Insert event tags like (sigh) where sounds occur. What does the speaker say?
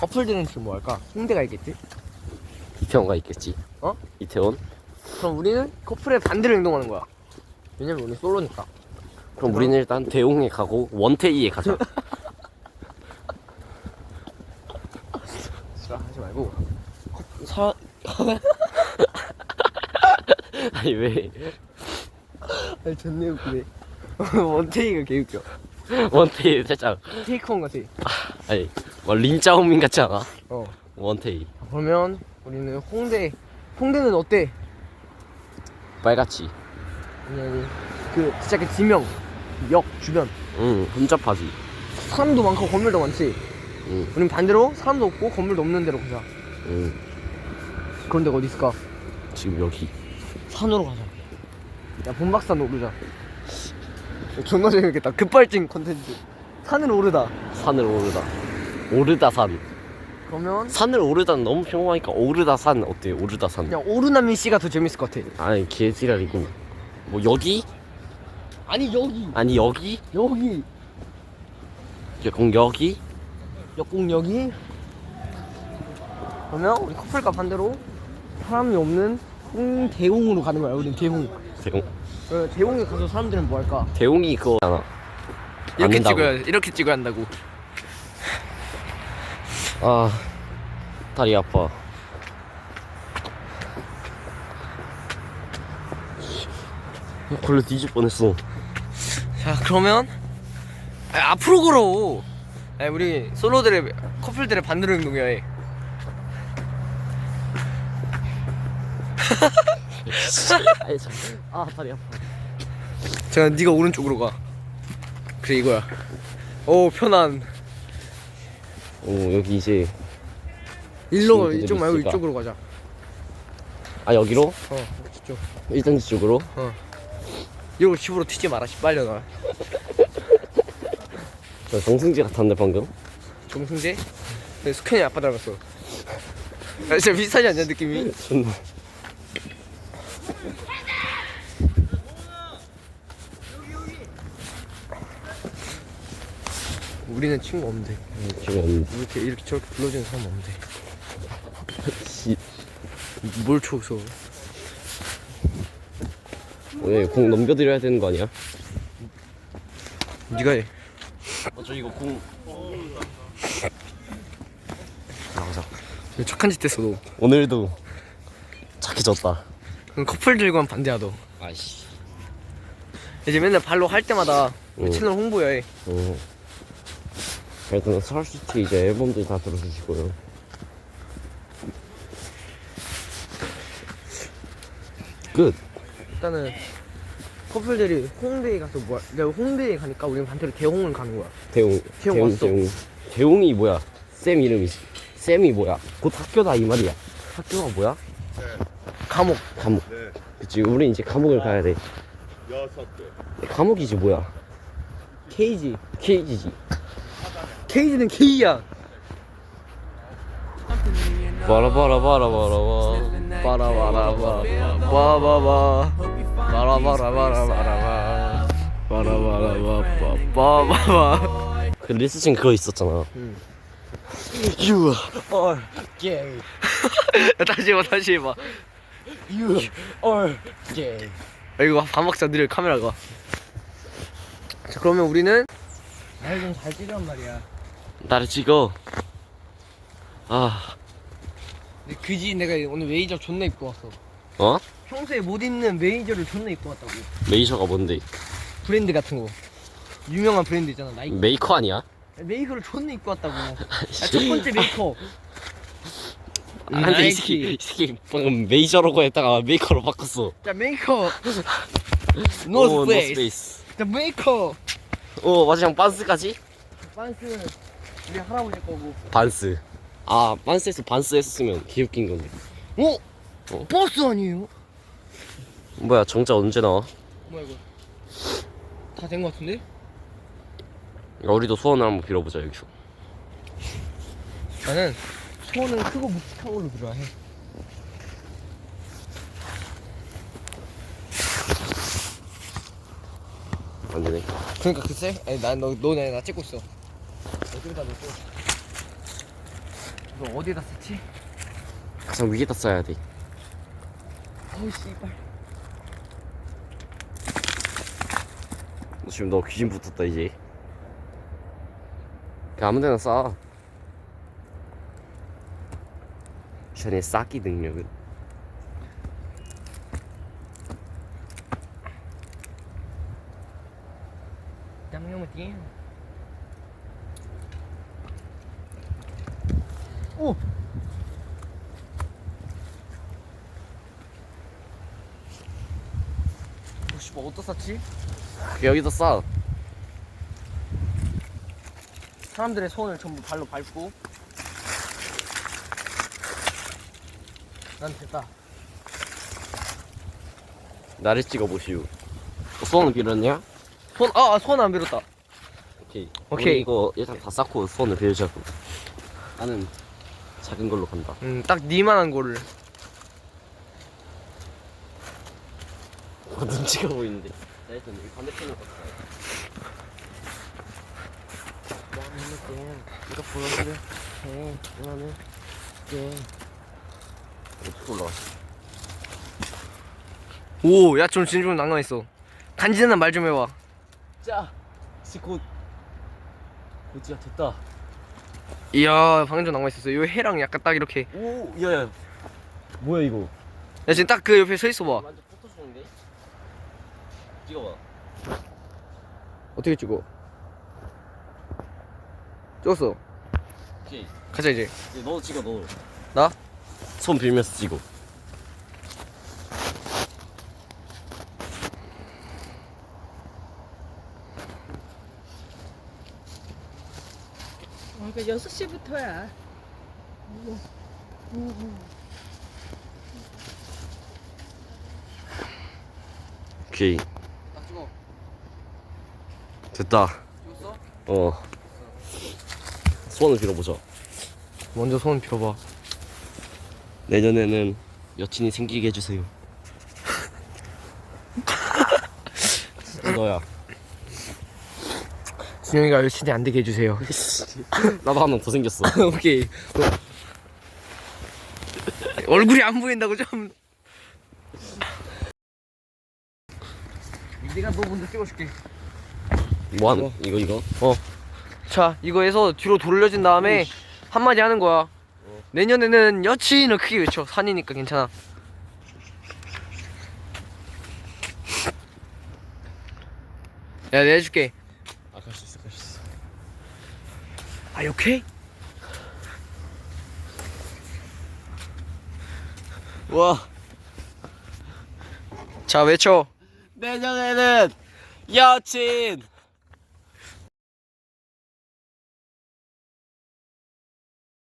커플들은 지금 뭐 할까? 홍대가 있겠지? 이태원가 있겠지. 어? 이태원? 그럼 우리는 커플의 반대로 행동하는 거야. 왜냐면 우리 솔로니까. 그럼 우리는 일단 대웅에 가고 원태이에 가자. 진짜 하지 말고. 커- 사 (laughs) 아니 왜? 아니 존나 웃기네. (laughs) 원테이가 개 웃겨. 원태이 살짝 테이크온 같아. 아니 뭐 린짜오민 같지 않아? 어. 원태이 그러면 우리는 홍대. 홍대는 어때? 빨갛지. 아니 아니. 그 진짜 그 지명, 역 주변 응 혼잡하지. 사람도 많고 건물도 많지. 응 우린 반대로 사람도 없고 건물도 없는 데로 가자. 응. 그런 데가 어디 있을까? 지금 여기. 산으로 가자. 야 본박산 오르자. 존나 재밌겠다. 급발진 컨텐츠. 산을 오르다. 산을 오르다. 오르다 산. 그러면 산을 오르다는 너무 평범하니까 오르다 산 어때? 오르다 산. 그냥 오르나민 씨가 더 재밌을 것 같아. 아니 개지랄이고. 뭐 여기? 아니 여기 아니 여기? 여기 그럼 여기? 역공역이 그러면 우리 커플과 반대로 사람이 없는 홍대웅으로 가는 거야. 우린 대웅. 대웅. 어, 대웅에 가서 사람들은 뭐 할까? 대웅이 그거잖아. 이렇게. 찍어야 이렇게 찍어야 한다고. 아 다리 아파. 걸려 뒤질 뻔했어. 자 그러면 아, 앞으로 걸어. 아, 우리 솔로들의 커플들의 반대로 행동해야 해. 아니, 참. 아 다리 아파. 자 네가 오른쪽으로 가. 그래 이거야. 오 편안. 오 여기 이제 일로 친구들이 이쪽 말고 있을까? 이쪽으로 가자. 아 여기로 어 이쪽. 일단 이쪽으로. 이러고 집으로 튀지 마라. 씨 빨려 나. 저 정승지 같았는데 방금. 정승재? 네, 스캔이 아빠 닮았어. 아, 진짜 비슷하지 않냐 느낌이? 존나. 우리는 친구 없는데 지금 이렇게 이렇게 저렇게 불러주는 사람 없는데 (laughs) 씨 뭘 쳐서 오늘 공 넘겨드려야 되는 거 아니야? 네가 해 어 저 이거 공. 나가자. 왜 착한 짓 했어 너 오늘도 착해졌다. 그럼 커플들과는 반대야 너 아이씨. 이제 맨날 발로 할 때마다 우리 응. 채널 홍보해야 해 어. 일단 설시티 이제 앨범들 다 들어주시고요. 끝. 일단은 커플들이 홍대에 가서 뭐야 내가 홍대에 가니까 우리는 반대로 대홍을 가는 거야 대웅. 대웅 왔어. 대웅. 대웅이 뭐야? 쌤 이름이 쌤이 뭐야? 곧 학교다 이 말이야. 학교가 뭐야? 감옥 감옥. 네, 그치 우리 이제 감옥을 가야 돼. 여섯 개. 감옥이지 뭐야? 케이지 케이지지. 케이지는 케이야 바라바라바라바라바. 바라바라바라바라바바 바라바라바라바라바 바라바라바바바바 그 리스친 그거 있었잖아. 응. You are gay. 다시 해봐 다시 해봐 You are gay. 아, 이거 반박자 느려 카메라가 자 그러면 우리는 날 좀잘 찍으란 말이야 나를 찍어. 아, 근데 그지 내가 오늘 메이저 존나 입고 왔어 어? 평소에 못 입는 메이저를 존나 입고 왔다고 메이저가 뭔데? 브랜드 같은 거 유명한 브랜드 있잖아 나이키 메이커 아니야? 메이커를 존나 입고 왔다고 야, (laughs) 첫 번째 메이커 아, 근데 이 새끼, 이 새끼 방금 메이저라고 했다가 메이커로 바꿨어. 자 메이커 (laughs) 오, 노스 페이스 노스페이스. 자 메이커 오, 마지막 반스까지? 반스는 우리 할아버지 거고 반스. 아, 반스에서 반스 했었으면 개웃긴 건데. 어? 어? 버스 아니에요? 뭐야, 정자 언제 나와? 뭐야 이거 다 된 거 같은데? 야, 우리도 소원을 한번 빌어보자, 여기서. 나는 소원은 크고 묵직한 걸로 빌어야 해 안 되네. 그러니까 글쎄 아니 난너 너네 나 찍고 있어 어디다 놓고? 너 어디다 썼지? 가장 위에다 써야 돼. 어우 씨발. 너 지금 너 귀신 붙었다 이제. 그냥 아무데나 싸 션의 쌓기 능력은. 양념은 뒤 오! 어, 씨발 어디다 쌌지? 여기다 싸 사람들의 손을 전부 발로 밟고 난 됐다 나를 찍어보시오 손은 빌었냐? 손, 아, 손안 빌었다 오케이 오케이. 우리 이거 일단 다 쌓고 손을 빌자고 나는 작은 걸로 간다. 음, 딱 니만한 거를. 어, 눈치가 보이는데. 자 일단 여기 반대편으로 갔다 이거 보여주려. 해 이거는. 어떻게 올라가 오, 야, 좀 진짜 좀 낭만있어. 간지난 말 좀 해봐. 자 지곧 곧이야 됐다 이야, 방금 좀 낭만있었어 요. 해랑 약간 딱 이렇게. 오 야 야. 뭐야 이거? 야, 지금 딱 그 옆에 서 있어봐. 완전 포토존인데? 찍어봐. 어떻게 찍어? 찍었어. 오케이. 가자 이제. 이제 너도 찍어 너. 나? 손 빌면서 찍어 어, 그러니까 6시부터야. 오케이. 딱 찍어. 됐다. 찍었어? 어. 손을 빌어보자. 먼저 손 빌어봐. 내년에는 여친이 생기게 해주세요. (laughs) 너야 준영이가 열심히 안 되게 해주세요. (laughs) 나도 한명더 생겼어. 오케이. 얼굴이 안 보인다고 좀. 내가 너 먼저 찍어줄게. 뭐 하는 이거 이거? 자 이거 해서 뒤로 돌려진 다음에 한마디 하는 거야. 내년에는 여친을 크게 외쳐. 산이니까 괜찮아. 야 내가 해줄게 아 갈 수 있어 갈 수 있어 아 오케이? 와. 자 외쳐. 내년에는 여친